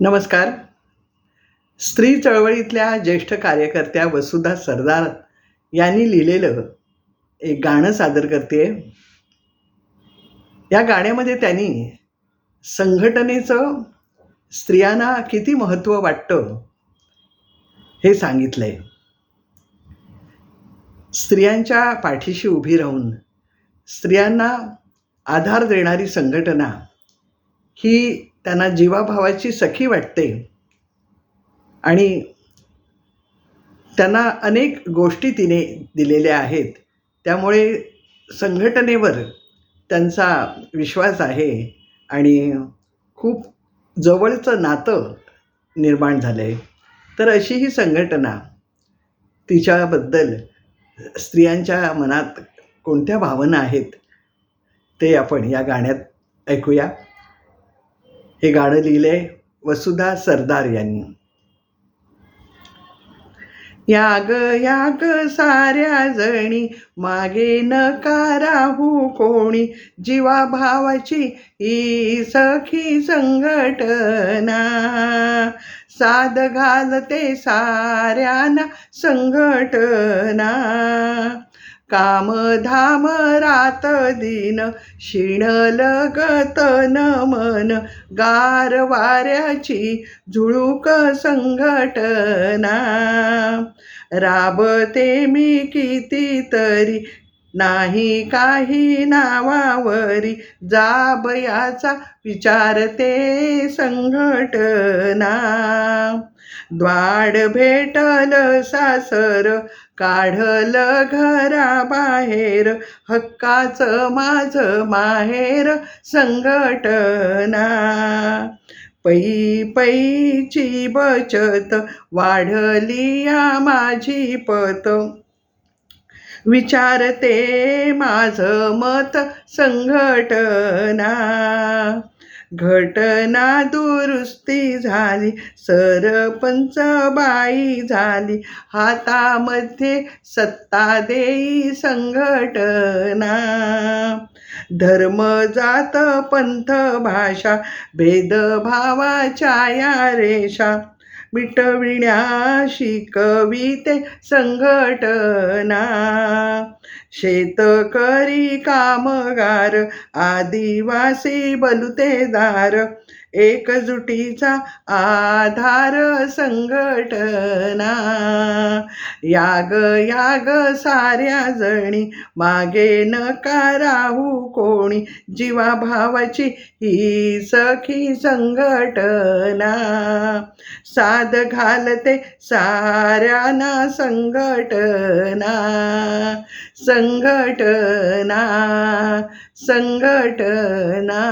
नमस्कार. स्त्री चळवळीतल्या ज्येष्ठ कार्यकर्त्या वसुधा सरदार यांनी लिहिलेलं एक गाणं सादर करते. या गाण्यामध्ये त्यांनी संघटनेचं स्त्रियांना किती महत्त्व वाटतं हे सांगितलं आहे स्त्रियांच्या पाठीशी उभी राहून स्त्रियांना आधार देणारी संघटना ही त्यांना जीवाभावाची सखी वाटते. आणि त्यांना अनेक गोष्टी तिने दिलेल्या आहेत. त्यामुळे संघटनेवर त्यांचा विश्वास आहे आणि खूप जवळचं नातं निर्माण झालं आहे तर अशी ही संघटना तिच्याबद्दल स्त्रियांच्या मनात कोणत्या भावना आहेत ते आपण या गाण्यात ऐकूया. हे गाणं लिहिलंय वसुधा सरदार यांनी. याग याग साऱ्या जणी मागे नका राहू कोणी जीवा भावाची ही सखी संघटना. साध घालते साऱ्यांना संघटना. काम धाम रात दिन शिण लगत मन गार वाऱ्याची झुळूक संघटना. राबते मी कितीतरी नाही काही नावावरी जाबयाचा विचारते संघटना. द्वाड भेटल सासर काढल घराबाहेर हक्काचं माझं माहेर संघटना. पै पैची बचत वाढली या माझी पत विचारते माझं मत संघटना. घटना दुरुस्ती झाली सरपंच बाई झाली हातामध्ये सत्ता देई संघटना. धर्म जात पंथ भाषा भेदभावाच्या या रेषा मिटविण्या शिकविते संघटना. शेतकरी कामगार आदिवासी बलुतेदार एकजुटीचा आधार संघटना. याग याग साऱ्या जणी मागे न राहू कोणी. जीवा भावाची ही सखी संघटना. साध घालते साऱ्यांना संघटना. संघटना संघटना.